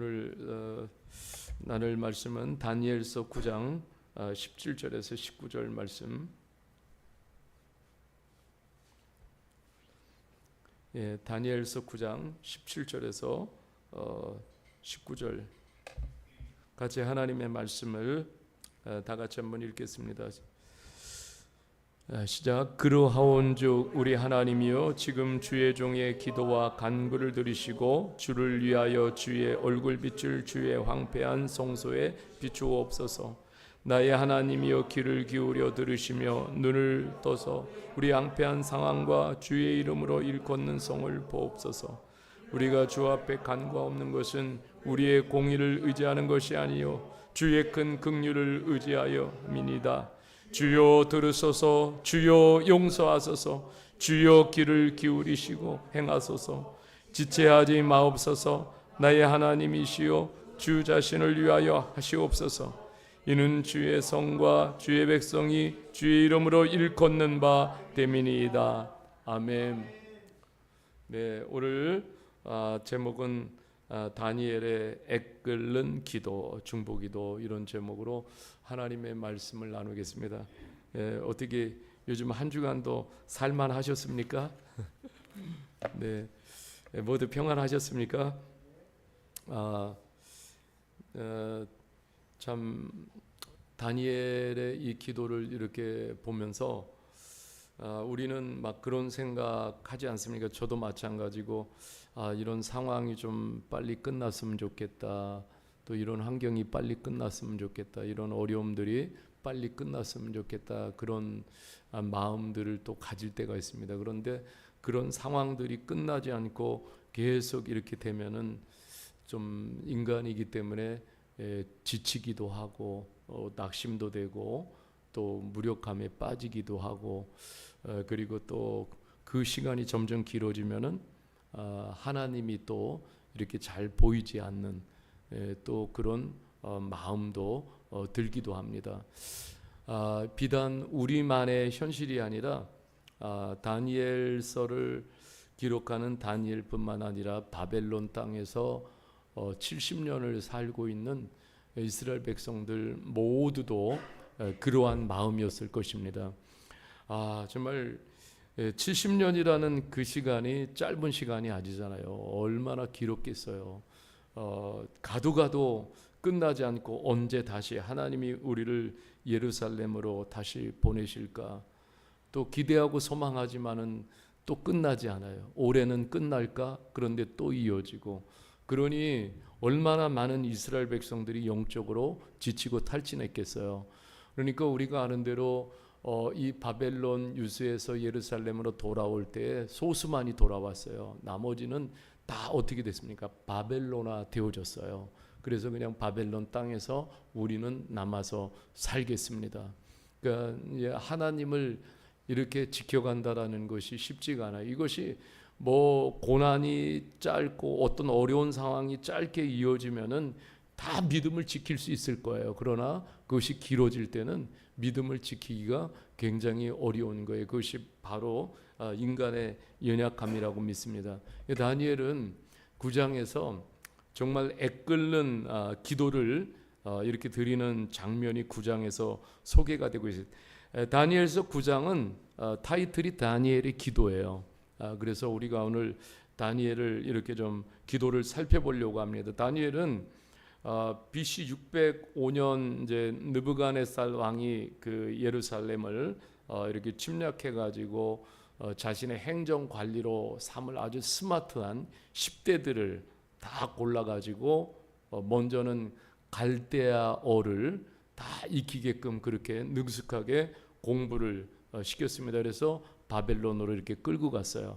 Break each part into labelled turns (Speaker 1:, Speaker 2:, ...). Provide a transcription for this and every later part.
Speaker 1: 오늘 어, 나눌 말씀은 다니엘서 9장 어, 17절에서 19절 말씀. 예, 다니엘서 9장 17절에서 어, 19절 같이 하나님의 말씀을 어, 다 같이 한번 읽겠습니다. 아, 시작. 그러하온즉 우리 하나님이여 지금 주의 종의 기도와 간구를 들으시고 주를 위하여 주의 얼굴빛을 주의 황폐한 성소에 비추옵소서. 나의 하나님이여 귀를 기울여 들으시며 눈을 떠서 우리 앙패한 상황과 주의 이름으로 일컫는 성을 보옵소서. 우리가 주 앞에 간구하옵는 것은 우리의 공의를 의지하는 것이 아니요 주의 큰 긍휼을 의지하여 미니다 주여 들으소서 주여 용서하소서 주여 귀를 기울이시고 행하소서. 지체하지 마옵소서. 나의 하나님이시여 주 자신을 위하여 하시옵소서. 이는 주의 성과 주의 백성이 주의 이름으로 일컫는 바 됨이니이다. 아멘. 네 오늘 아, 제목은 아, 다니엘의 애끓는 기도 중보기도 이런 제목으로 하나님의 말씀을 나누겠습니다. 예, 어떻게 요즘 한 주간도 살만 하셨습니까? 네, 예, 모두 평안하셨습니까? 아, 어, 참 다니엘의 이 기도를 이렇게 보면서 아, 우리는 막 그런 생각하지 않습니까? 저도 마찬가지고 아, 이런 상황이 좀 빨리 끝났으면 좋겠다. 또 이런 환경이 빨리 끝났으면 좋겠다. 이런 어려움들이 빨리 끝났으면 좋겠다. 그런 아, 마음들을 또 가질 때가 있습니다. 그런데 그런 상황들이 끝나지 않고 계속 이렇게 되면은 좀 인간이기 때문에 에, 지치기도 하고 어, 낙심도 되고 또 무력감에 빠지기도 하고 어, 그리고 또 그 시간이 점점 길어지면은 어, 하나님이 또 이렇게 잘 보이지 않는 에, 또 그런 어, 마음도 어, 들기도 합니다. 아, 비단 우리만의 현실이 아니라 아, 다니엘서를 기록하는 다니엘뿐만 아니라 바벨론 땅에서 어, 70년을 살고 있는 이스라엘 백성들 모두도 에, 그러한 마음이었을 것입니다. 아 정말 70년이라는 그 시간이 짧은 시간이 아니잖아요. 얼마나 길었겠어요. 어, 가도 가도 끝나지 않고 언제 다시 하나님이 우리를 예루살렘으로 다시 보내실까? 또 기대하고 소망하지만은 또 끝나지 않아요. 올해는 끝날까? 그런데 또 이어지고 그러니 얼마나 많은 이스라엘 백성들이 영적으로 지치고 탈진했겠어요. 그러니까 우리가 아는 대로 어, 이 바벨론 유수에서 예루살렘으로 돌아올 때 소수만이 돌아왔어요. 나머지는 다 어떻게 됐습니까? 바벨로나 되어졌어요. 그래서 그냥 바벨론 땅에서 우리는 남아서 살겠습니다. 그러니까 하나님을 이렇게 지켜간다라는 것이 쉽지가 않아요. 이것이 뭐 고난이 짧고 어떤 어려운 상황이 짧게 이어지면은 다 믿음을 지킬 수 있을 거예요. 그러나 그것이 길어질 때는 믿음을 지키기가 굉장히 어려운 거예요. 그것이 바로 아, 인간의 연약함이라고 믿습니다. 다니엘은 9장에서 정말 애끓는 아, 기도를 아, 이렇게 드리는 장면이 9장에서 소개가 되고 있어요. 다니엘서 9장은 타이틀이 다니엘의 기도예요. 그래서 우리가 오늘 다니엘을 이렇게 좀 기도를 살펴보려고 합니다. 다니엘은 어, BC 605년 이제 느부갓네살 왕이 그 예루살렘을 어, 이렇게 침략해 가지고 어, 자신의 행정 관리로 삼을 아주 스마트한 10대들을 다 골라 가지고 어, 먼저는 갈대아어를 다 익히게끔 그렇게 능숙하게 공부를 어, 시켰습니다. 그래서 바벨론으로 이렇게 끌고 갔어요.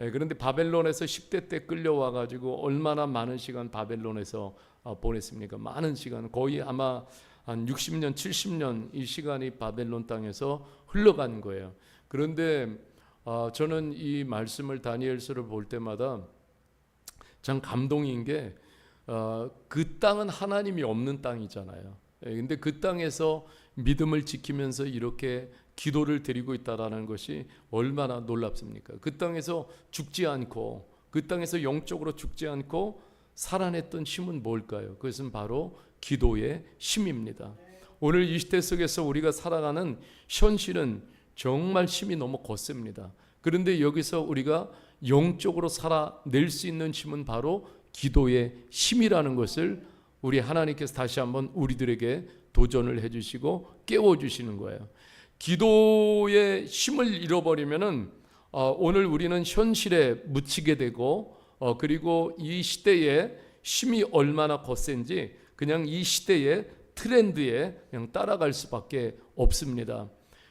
Speaker 1: 예, 그런데 바벨론에서 10대 때 끌려와 가지고 얼마나 많은 시간 바벨론에서 어, 보냈습니까? 많은 시간 거의 아마 한 60년, 70년 이 시간이 바벨론 땅에서 흘러간 거예요. 그런데 어, 저는 이 말씀을 다니엘서를 볼 때마다 참 감동인 게 어, 그 땅은 하나님이 없는 땅이잖아요. 예, 근데 그 땅에서 믿음을 지키면서 이렇게 기도를 드리고 있다라는 것이 얼마나 놀랍습니까? 그 땅에서 죽지 않고 그 땅에서 영적으로 죽지 않고 살아냈던 힘은 뭘까요? 그것은 바로 기도의 힘입니다. 오늘 이 시대 속에서 우리가 살아가는 현실은 정말 힘이 너무 거셉니다. 그런데 여기서 우리가 영적으로 살아낼 수 있는 힘은 바로 기도의 힘이라는 것을 우리 하나님께서 다시 한번 우리들에게 도전을 해주시고 깨워주시는 거예요. 기도의 힘을 잃어버리면은 어, 오늘 우리는 현실에 묻히게 되고 어, 그리고 이 시대에 힘이 얼마나 거센지 그냥 이 시대의 트렌드에 그냥 따라갈 수밖에 없습니다.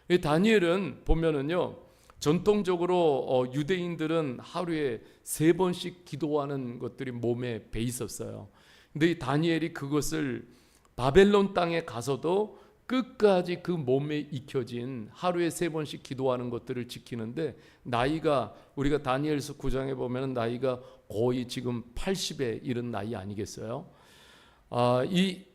Speaker 1: 이 다니엘은 보면은요 전통적으로 어, 유대인들은 하루에 세 번씩 기도하는 것들이 몸에 배 있었어요. 근데 이 다니엘이 그것을 바벨론 땅에 가서도 끝까지 그 몸에 익혀진 하루에 세 번씩 기도하는 것들을 지키는데 나이가 우리가 다니엘서 9장에 보면 나이가 거의 지금 80에 이른 나이 아니겠어요? 아, 이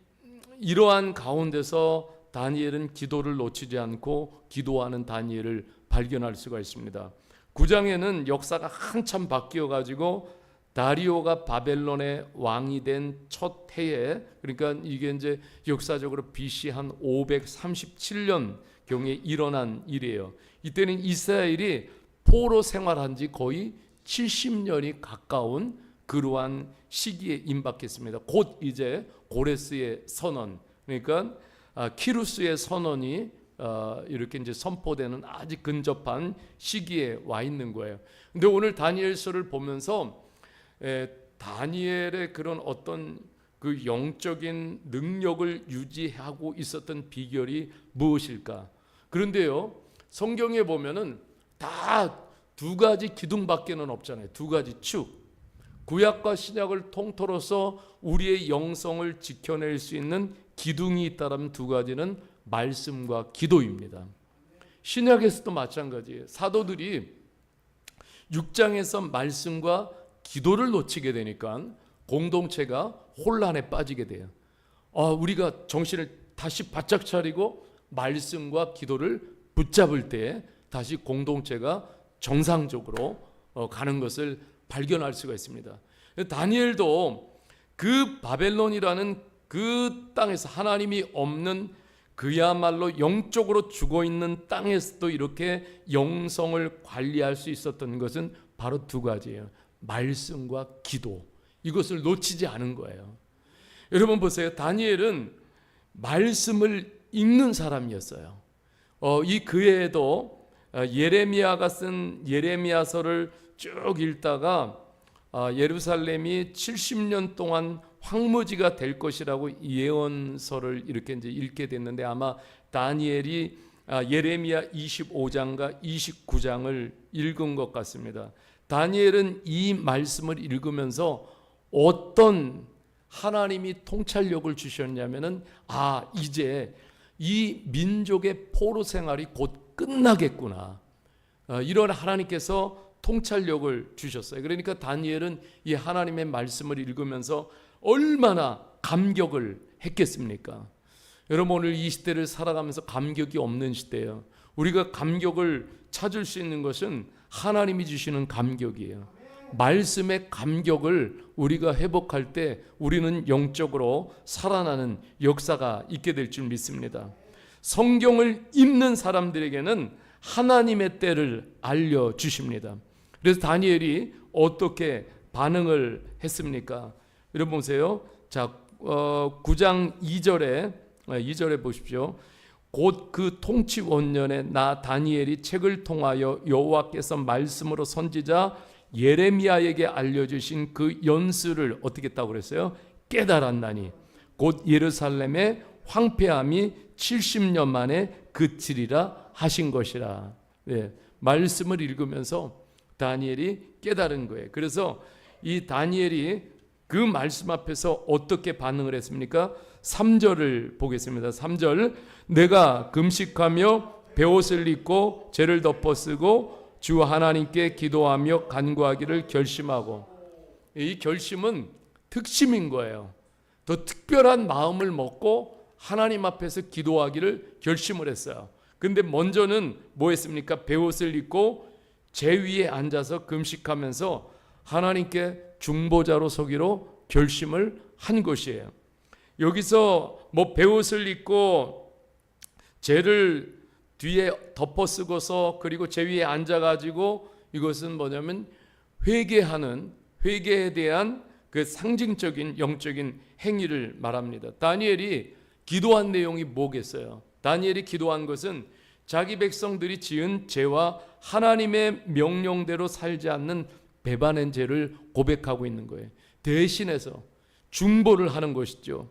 Speaker 1: 이러한 가운데서 다니엘은 기도를 놓치지 않고 기도하는 다니엘을 발견할 수가 있습니다. 9장에는 역사가 한참 바뀌어 가지고 다리오가 바벨론의 왕이 된 첫 해에 그러니까 이게 이제 역사적으로 BC 한 537년 경에 일어난 일이에요. 이때는 이스라엘이 포로 생활한 지 거의 70년이 가까운 그러한 시기에 임박했습니다. 곧 이제 고레스의 선언, 그러니까 아, 키루스의 선언이 어, 이렇게 이제 선포되는 아주 근접한 시기에 와 있는 거예요. 근데 오늘 다니엘서를 보면서 에, 다니엘의 그런 어떤 그 영적인 능력을 유지하고 있었던 비결이 무엇일까? 그런데요, 성경에 보면은 다 두 가지 기둥밖에는 없잖아요. 두 가지 축. 구약과 신약을 통틀어서 우리의 영성을 지켜낼 수 있는 기둥이 있다라면 두 가지는 말씀과 기도입니다. 신약에서도 마찬가지예요. 사도들이 6장에서 말씀과 기도를 놓치게 되니까 공동체가 혼란에 빠지게 돼요. 아, 우리가 정신을 다시 바짝 차리고 말씀과 기도를 붙잡을 때 다시 공동체가 정상적으로 어, 가는 것을 발견할 수가 있습니다. 다니엘도 그 바벨론이라는 그 땅에서 하나님이 없는 그야말로 영적으로 죽어 있는 땅에서도 이렇게 영성을 관리할 수 있었던 것은 바로 두 가지예요. 말씀과 기도. 이것을 놓치지 않은 거예요. 여러분 보세요. 다니엘은 말씀을 읽는 사람이었어요. 어, 이 그해에도 어, 예레미야가 쓴 예레미야서를 쭉 읽다가 어, 예루살렘이 70년 동안 황무지가 될 것이라고 예언서를 이렇게 이제 읽게 됐는데 아마 다니엘이 아, 예레미야 25장과 29장을 읽은 것 같습니다. 다니엘은 이 말씀을 읽으면서 어떤 하나님이 통찰력을 주셨냐면은 아 이제 이 민족의 포로 생활이 곧 끝나겠구나 어, 이런 하나님께서 통찰력을 주셨어요. 그러니까 다니엘은 이 하나님의 말씀을 읽으면서 얼마나 감격을 했겠습니까? 여러분 오늘 이 시대를 살아가면서 감격이 없는 시대예요. 우리가 감격을 찾을 수 있는 것은 하나님이 주시는 감격이에요. 말씀의 감격을 우리가 회복할 때 우리는 영적으로 살아나는 역사가 있게 될 줄 믿습니다. 성경을 읽는 사람들에게는 하나님의 때를 알려 주십니다. 그래서 다니엘이 어떻게 반응을 했습니까? 여러분 보세요. 자, 어, 9장 2절에 2절에 보십시오. 곧 그 통치 원년에 나 다니엘이 책을 통하여 여호와께서 말씀으로 선지자 예레미야에게 알려주신 그 연수를 어떻게 했다고 그랬어요? 깨달았나니 곧 예루살렘의 황폐함이 70년 만에 그치리라 하신 것이라. 네, 말씀을 읽으면서 다니엘이 깨달은 거예요. 그래서 이 다니엘이 그 말씀 앞에서 어떻게 반응을 했습니까? 3절을 보겠습니다. 3절 내가 금식하며 베옷을 입고 죄를 덮어 쓰고 주 하나님께 기도하며 간구하기를 결심하고 이 결심은 특심인 거예요. 더 특별한 마음을 먹고 하나님 앞에서 기도하기를 결심을 했어요. 근데 먼저는 뭐 했습니까? 베옷을 입고 제 위에 앉아서 금식하면서 하나님께 중보자로 서기로 결심을 한 것이에요. 여기서 뭐 베옷을 입고 죄를 뒤에 덮어 쓰고서 그리고 제 위에 앉아 가지고 이것은 뭐냐면 회개하는 회개에 대한 그 상징적인 영적인 행위를 말합니다. 다니엘이 기도한 내용이 뭐겠어요? 다니엘이 기도한 것은 자기 백성들이 지은 죄와 하나님의 명령대로 살지 않는 배반한 죄를 고백하고 있는 거예요. 대신해서 중보를 하는 것이죠.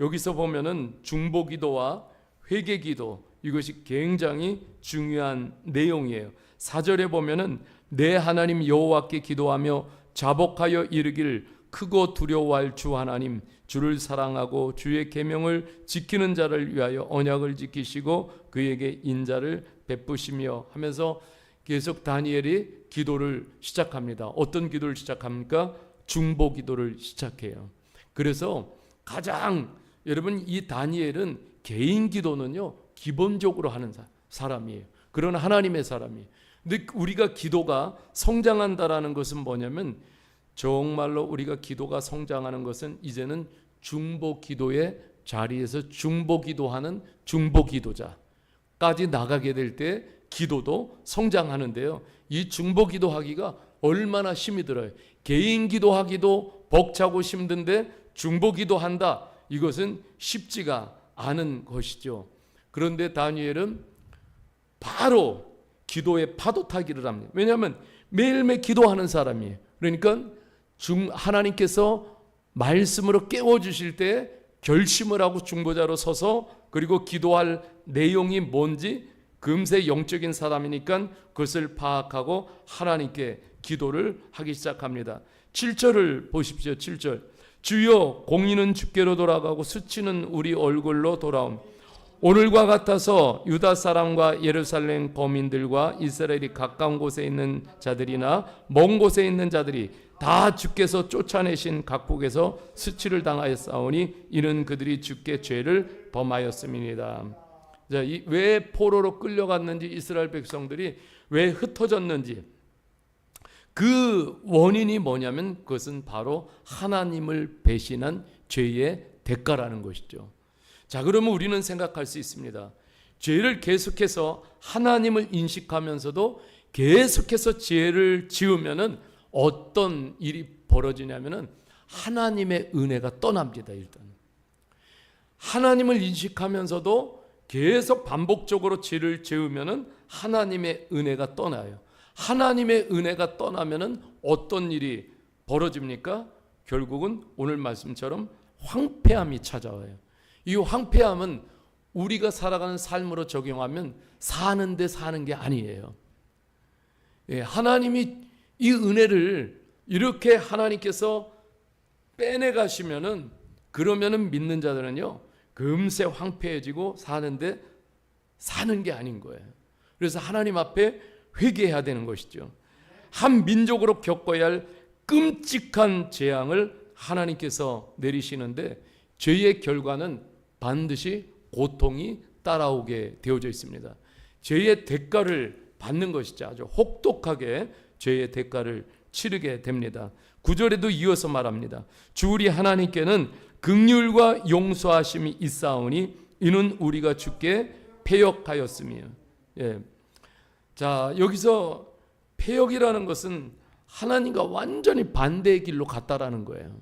Speaker 1: 여기서 보면은 중보 기도와 회개 기도 이것이 굉장히 중요한 내용이에요. 4절에 보면은 내 하나님 여호와께 기도하며 자복하여 이르길 크고 두려워할 주 하나님 주를 사랑하고 주의 계명을 지키는 자를 위하여 언약을 지키시고 그에게 인자를 베푸시며 하면서 계속 다니엘이 기도를 시작합니다. 어떤 기도를 시작합니까? 중보 기도를 시작해요. 그래서 가장 여러분 이 다니엘은 개인 기도는요 기본적으로 하는 사- 사람이에요. 그런 하나님의 사람이에요. 근데 우리가 기도가 성장한다라는 것은 뭐냐면 정말로 우리가 기도가 성장하는 것은 이제는 중보 기도의 자리에서 중보 기도하는 중보 기도자까지 나가게 될 때 기도도 성장하는데요. 이 중보 기도하기가 얼마나 힘이 들어요. 개인 기도하기도 벅차고 힘든데 중보 기도한다. 이것은 쉽지가 않은 것이죠. 그런데 다니엘은 바로 기도에 파도 타기를 합니다. 왜냐하면 매일매일 기도하는 사람이에요. 그러니까 중 하나님께서 말씀으로 깨워 주실 때 결심을 하고 중보자로 서서 그리고 기도할 내용이 뭔지 금세 영적인 사람이니까 그것을 파악하고 하나님께 기도를 하기 시작합니다. 7절을 보십시오. 7절. 주여 공의는 주께로 돌아가고 수치는 우리 얼굴로 돌아옴. 오늘과 같아서 유다 사람과 예루살렘 거민들과 이스라엘이 가까운 곳에 있는 자들이나 먼 곳에 있는 자들이 다 주께서 쫓아내신 각국에서 수치를 당하였사오니 이는 그들이 주께 죄를 범하였음이니이다. 자, 이 왜 포로로 끌려갔는지 이스라엘 백성들이 왜 흩어졌는지 그 원인이 뭐냐면 그것은 바로 하나님을 배신한 죄의 대가라는 것이죠. 자, 그러면 우리는 생각할 수 있습니다. 죄를 계속해서 하나님을 인식하면서도 계속해서 죄를 지으면은 어떤 일이 벌어지냐면은 하나님의 은혜가 떠납니다, 일단. 하나님을 인식하면서도 계속 반복적으로 죄를 지으면은 하나님의 은혜가 떠나요. 하나님의 은혜가 떠나면은 어떤 일이 벌어집니까? 결국은 오늘 말씀처럼 황폐함이 찾아와요. 이 황폐함은 우리가 살아가는 삶으로 적용하면 사는데 사는 게 아니에요. 예, 하나님이 이 은혜를 이렇게 하나님께서 빼내 가시면은 그러면은 믿는 자들은요 금세 황폐해지고 사는데 사는 게 아닌 거예요. 그래서 하나님 앞에 회개해야 되는 것이죠. 한 민족으로 겪어야 할 끔찍한 재앙을 하나님께서 내리시는데 죄의 결과는 반드시 고통이 따라오게 되어져 있습니다. 죄의 대가를 받는 것이죠. 아주 혹독하게 죄의 대가를 치르게 됩니다. 구절에도 이어서 말합니다. 주 우리 하나님께는 극률과 용서하심이 있사오니 이는 우리가 주께 패역하였으며. 예. 자, 여기서 패역이라는 것은 하나님과 완전히 반대의 길로 갔다라는 거예요.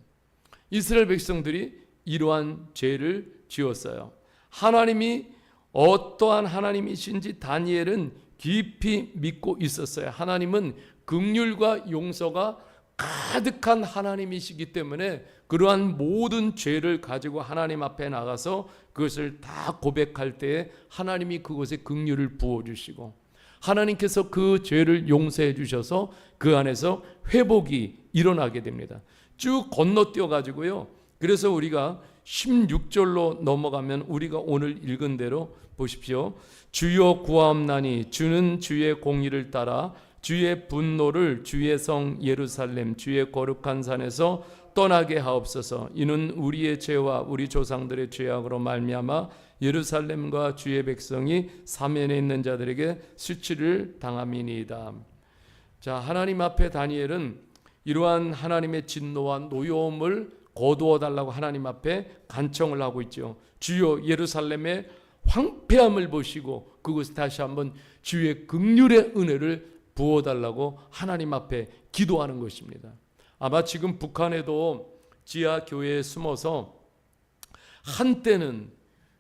Speaker 1: 이스라엘 백성들이 이러한 죄를 지었어요. 하나님이 어떠한 하나님이신지 다니엘은 깊이 믿고 있었어요. 하나님은 긍휼과 용서가 가득한 하나님이시기 때문에 그러한 모든 죄를 가지고 하나님 앞에 나가서 그것을 다 고백할 때에 하나님이 그것에 긍휼을 부어 주시고 하나님께서 그 죄를 용서해 주셔서 그 안에서 회복이 일어나게 됩니다. 쭉 건너뛰어 가지고요. 그래서 우리가 16절로 넘어가면 우리가 오늘 읽은 대로 보십시오. 주여 구하옵나니 주는 주의 공의를 따라 주의 분노를 주의 성 예루살렘 주의 거룩한 산에서 떠나게 하옵소서. 이는 우리의 죄와 우리 조상들의 죄악으로 말미암아 예루살렘과 주의 백성이 사면에 있는 자들에게 수치를 당함이니이다. 자, 하나님 앞에 다니엘은 이러한 하나님의 진노와 노여움을 거두어 달라고 하나님 앞에 간청을 하고 있죠. 주여 예루살렘의 황폐함을 보시고 그곳에 다시 한번 주의 극률의 은혜를 부어 달라고 하나님 앞에 기도하는 것입니다. 아마 지금 북한에도 지하 교회에 숨어서 한때는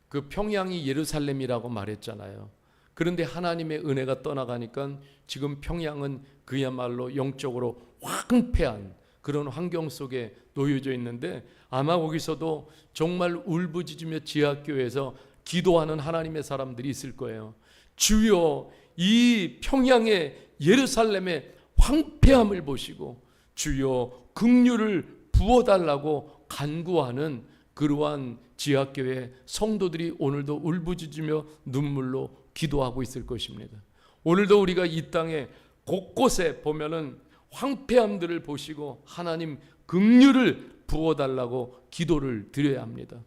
Speaker 1: 그 평양이 예루살렘이라고 말했잖아요. 그런데 하나님의 은혜가 떠나가니까 지금 평양은 그야말로 영적으로 황폐한 그런 환경 속에 놓여져 있는데 아마 거기서도 정말 울부짖으며 지하교회에서 기도하는 하나님의 사람들이 있을 거예요. 주여 이 평양의 예루살렘의 황폐함을 보시고 주여 긍휼을 부어달라고 간구하는 그러한 지하교회 성도들이 오늘도 울부짖으며 눈물로 기도하고 있을 것입니다. 오늘도 우리가 이 땅에 곳곳에 보면은 황폐함들을 보시고 하나님 긍휼을 부어달라고 기도를 드려야 합니다.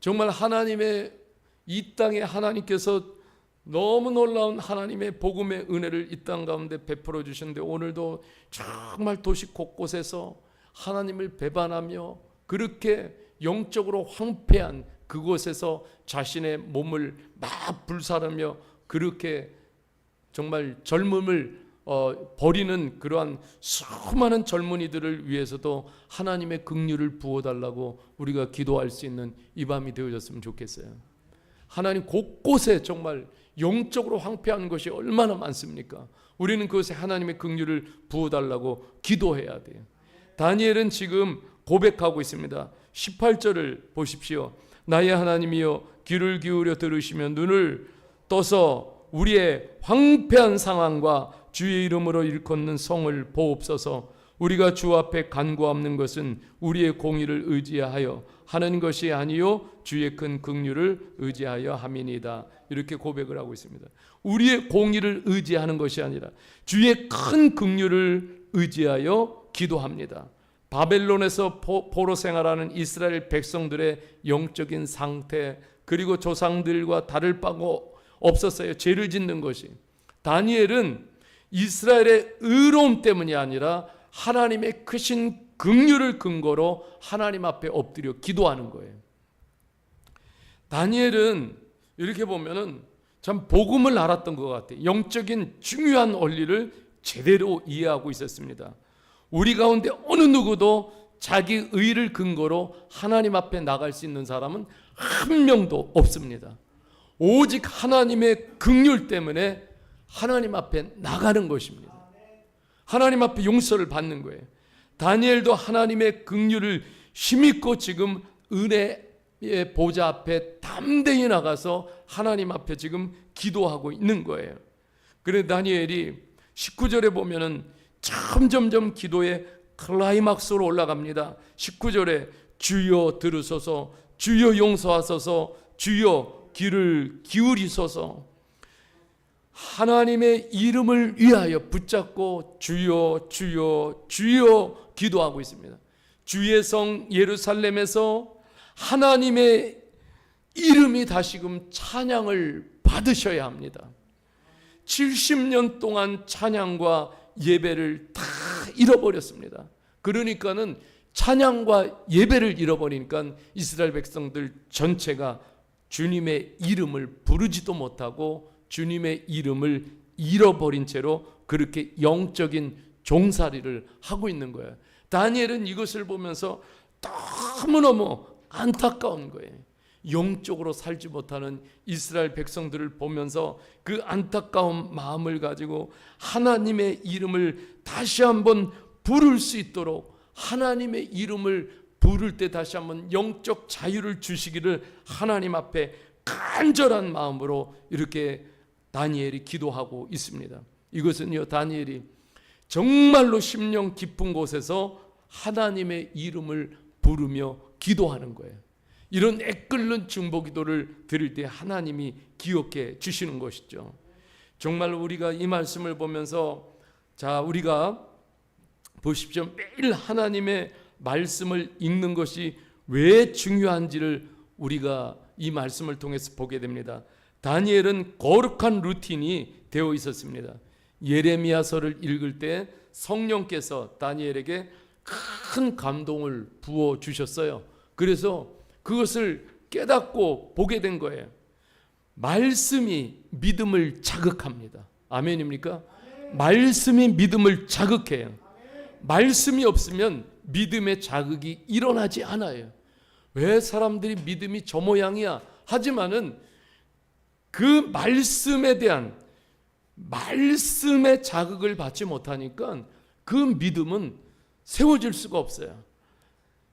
Speaker 1: 정말 하나님의 이 땅에 하나님께서 너무 놀라운 하나님의 복음의 은혜를 이 땅 가운데 베풀어 주셨는데 오늘도 정말 도시 곳곳에서 하나님을 배반하며 그렇게 영적으로 황폐한 그곳에서 자신의 몸을 막 불사르며 그렇게 정말 젊음을 어, 버리는 그러한 수많은 젊은이들을 위해서도 하나님의 긍휼을 부어달라고 우리가 기도할 수 있는 이 밤이 되어졌으면 좋겠어요. 하나님 곳곳에 정말 영적으로 황폐한 것이 얼마나 많습니까? 우리는 그것에 하나님의 긍휼을 부어달라고 기도해야 돼요. 다니엘은 지금 고백하고 있습니다. 18절을 보십시오. 나의 하나님이여 귀를 기울여 들으시며 눈을 떠서 우리의 황폐한 상황과 주의 이름으로 일컫는 성을 보옵소서. 우리가 주 앞에 간구하는 것은 우리의 공의를 의지하여 하는 것이 아니요 주의 큰 긍휼을 의지하여 함이니이다. 이렇게 고백을 하고 있습니다. 우리의 공의를 의지하는 것이 아니라 주의 큰 긍휼을 의지하여 기도합니다. 바벨론에서 포로 생활하는 이스라엘 백성들의 영적인 상태 그리고 조상들과 다를 바가 없었어요. 죄를 짓는 것이. 다니엘은 이스라엘의 의로움 때문이 아니라 하나님의 크신 긍휼을 근거로 하나님 앞에 엎드려 기도하는 거예요. 다니엘은 이렇게 보면은 참 복음을 알았던 것 같아요. 영적인 중요한 원리를 제대로 이해하고 있었습니다. 우리 가운데 어느 누구도 자기 의를 근거로 하나님 앞에 나갈 수 있는 사람은 한 명도 없습니다. 오직 하나님의 긍휼 때문에 하나님 앞에 나가는 것입니다. 하나님 앞에 용서를 받는 거예요. 다니엘도 하나님의 긍휼을 힘입고 지금 은혜의 보좌 앞에 담대히 나가서 하나님 앞에 지금 기도하고 있는 거예요. 그래 다니엘이 19절에 보면은 점점점 기도의 클라이막스로 올라갑니다. 19절에 주여 들으소서 주여 용서하소서 주여 귀를 기울이소서 하나님의 이름을 위하여 붙잡고 주여 주여 주여 기도하고 있습니다. 주의 성 예루살렘에서 하나님의 이름이 다시금 찬양을 받으셔야 합니다. 70년 동안 찬양과 예배를 다 잃어버렸습니다. 그러니까는 찬양과 예배를 잃어버리니까 이스라엘 백성들 전체가 주님의 이름을 부르지도 못하고 주님의 이름을 잃어버린 채로 그렇게 영적인 종살이를 하고 있는 거예요. 다니엘은 이것을 보면서 너무너무 안타까운 거예요. 영적으로 살지 못하는 이스라엘 백성들을 보면서 그 안타까운 마음을 가지고 하나님의 이름을 다시 한번 부를 수 있도록 하나님의 이름을 부를 때 다시 한번 영적 자유를 주시기를 하나님 앞에 간절한 마음으로 이렇게 다니엘이 기도하고 있습니다. 이것은요, 다니엘이 정말로 심령 깊은 곳에서 하나님의 이름을 부르며 기도하는 거예요. 이런 애끓는 중보 기도를 드릴 때 하나님이 기억해 주시는 것이죠. 정말 우리가 이 말씀을 보면서 자, 우리가 보십시오. 매일 하나님의 말씀을 읽는 것이 왜 중요한지를 우리가 이 말씀을 통해서 보게 됩니다. 다니엘은 거룩한 루틴이 되어 있었습니다. 예레미야서를 읽을 때 성령께서 다니엘에게 큰 감동을 부어 주셨어요. 그래서 그것을 깨닫고 보게 된 거예요. 말씀이 믿음을 자극합니다. 아멘입니까? 말씀이 믿음을 자극해요. 말씀이 없으면 믿음의 자극이 일어나지 않아요. 왜 사람들이 믿음이 저 모양이야? 하지만은 그 말씀에 대한 말씀의 자극을 받지 못하니까 그 믿음은 세워질 수가 없어요.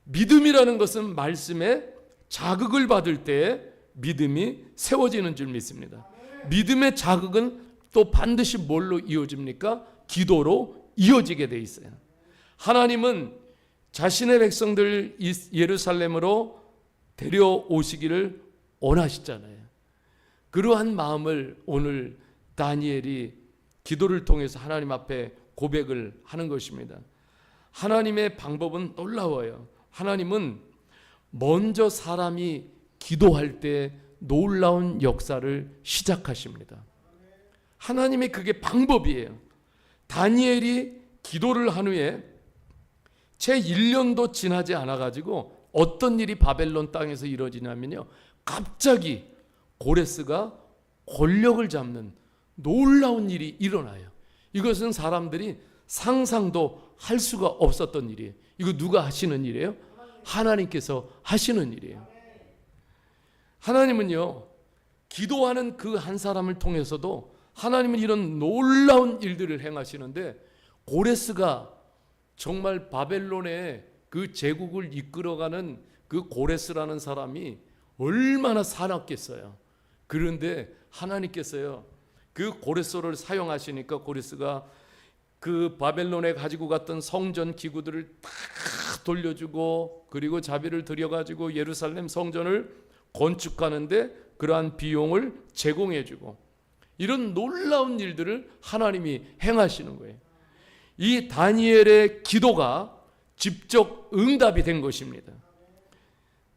Speaker 1: 믿음이라는 것은 말씀에 자극을 받을 때 믿음이 세워지는 줄 믿습니다. 믿음의 자극은 또 반드시 뭘로 이어집니까? 기도로 이어지게 돼 있어요. 하나님은 자신의 백성들 예루살렘으로 데려오시기를 원하시잖아요. 그러한 마음을 오늘 다니엘이 기도를 통해서 하나님 앞에 고백을 하는 것입니다. 하나님의 방법은 놀라워요. 하나님은 먼저 사람이 기도할 때 놀라운 역사를 시작하십니다. 하나님의 그게 방법이에요. 다니엘이 기도를 한 후에 채 1년도 지나지 않아 가지고 어떤 일이 바벨론 땅에서 이루어지냐면요. 갑자기 고레스가 권력을 잡는 놀라운 일이 일어나요. 이것은 사람들이 상상도 할 수가 없었던 일이에요. 이거 누가 하시는 일이에요? 하나님께서 하시는 일이에요. 하나님은요, 기도하는 그 한 사람을 통해서도 하나님은 이런 놀라운 일들을 행하시는데 고레스가 정말 바벨론의 그 제국을 이끌어가는 그 고레스라는 사람이 얼마나 사납겠어요. 그런데 하나님께서요, 그 고레스를 사용하시니까 고레스가 그 바벨론에 가지고 갔던 성전 기구들을 다 돌려주고 그리고 자비를 들여 가지고 예루살렘 성전을 건축하는데 그러한 비용을 제공해 주고 이런 놀라운 일들을 하나님이 행하시는 거예요. 이 다니엘의 기도가 직접 응답이 된 것입니다.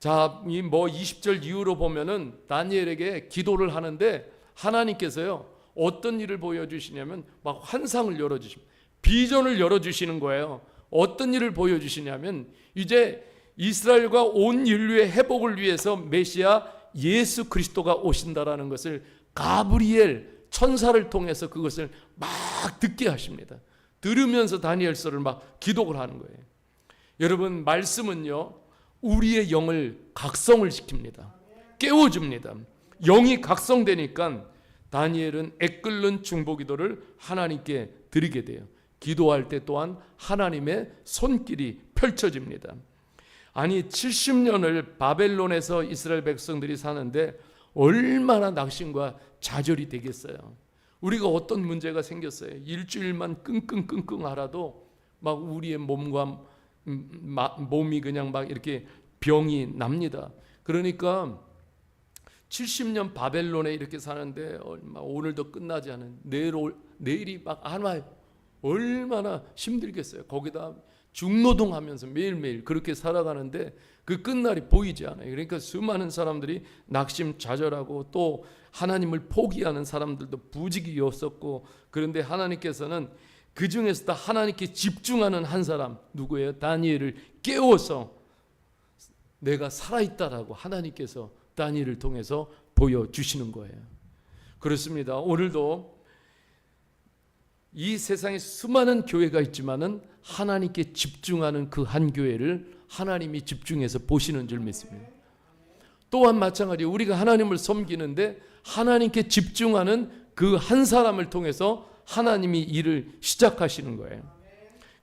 Speaker 1: 자, 이 뭐 20절 이후로 보면은 다니엘에게 기도를 하는데 하나님께서요 어떤 일을 보여 주시냐면 막 환상을 열어 주십니다. 비전을 열어 주시는 거예요. 어떤 일을 보여 주시냐면 이제 이스라엘과 온 인류의 회복을 위해서 메시아 예수 그리스도가 오신다라는 것을 가브리엘 천사를 통해서 그것을 막 듣게 하십니다. 들으면서 다니엘서를 막 기독을 하는 거예요. 여러분 말씀은요 우리의 영을 각성을 시킵니다. 깨워줍니다. 영이 각성되니까 다니엘은 애끓는 중보기도를 하나님께 드리게 돼요. 기도할 때 또한 하나님의 손길이 펼쳐집니다. 아니 70년을 바벨론에서 이스라엘 백성들이 사는데 얼마나 낙심과 좌절이 되겠어요. 우리가 어떤 문제가 생겼어요. 일주일만 끙끙끙끙 알아도 막 우리의 몸과 몸이 그냥 막 이렇게 병이 납니다. 그러니까 70년 바벨론에 이렇게 사는데 얼마 오늘도 끝나지 않은 내일 올, 내일이 막 안 와요. 얼마나 힘들겠어요. 거기다 중노동하면서 매일매일 그렇게 살아가는데 그 끝날이 보이지 않아요. 그러니까 수많은 사람들이 낙심 좌절하고 또 하나님을 포기하는 사람들도 부지기였었고 그런데 하나님께서는 그 중에서도 하나님께 집중하는 한 사람 누구예요? 다니엘을 깨워서 내가 살아있다라고 하나님께서 다니엘을 통해서 보여주시는 거예요. 그렇습니다. 오늘도 이 세상에 수많은 교회가 있지만은 하나님께 집중하는 그 한 교회를 하나님이 집중해서 보시는 줄 믿습니다. 또한 마찬가지 우리가 하나님을 섬기는데 하나님께 집중하는 그 한 사람을 통해서 하나님이 일을 시작하시는 거예요.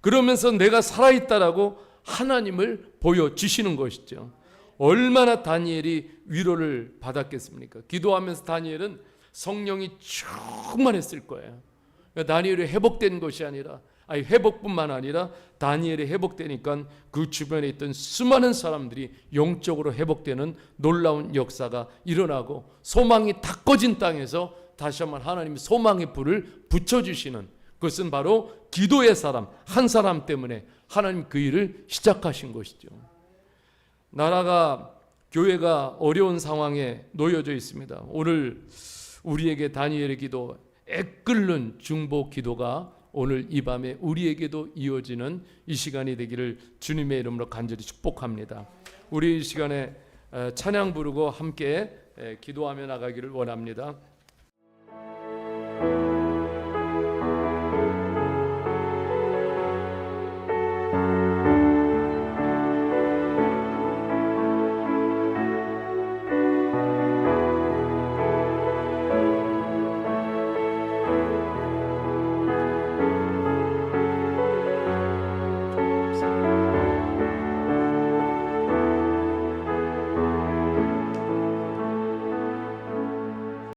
Speaker 1: 그러면서 내가 살아있다라고 하나님을 보여주시는 것이죠. 얼마나 다니엘이 위로를 받았겠습니까? 기도하면서 다니엘은 성령이 충만했을 거예요. 그러니까 다니엘이 회복된 것이 아니라 아니 회복뿐만 아니라 다니엘이 회복되니까 그 주변에 있던 수많은 사람들이 영적으로 회복되는 놀라운 역사가 일어나고 소망이 다 꺼진 땅에서 다시 한번 하나님이 소망의 불을 붙여 주시는 그것은 바로 기도의 사람 한 사람 때문에 하나님 그 일을 시작하신 것이죠. 나라가 교회가 어려운 상황에 놓여져 있습니다. 오늘 우리에게 다니엘의 기도 애끓는 중보 기도가 오늘 이 밤에 우리에게도 이어지는 이 시간이 되기를 주님의 이름으로 간절히 축복합니다. 우리 이 시간에 에, 찬양 부르고 함께 에, 기도하며 나가기를 원합니다. thank you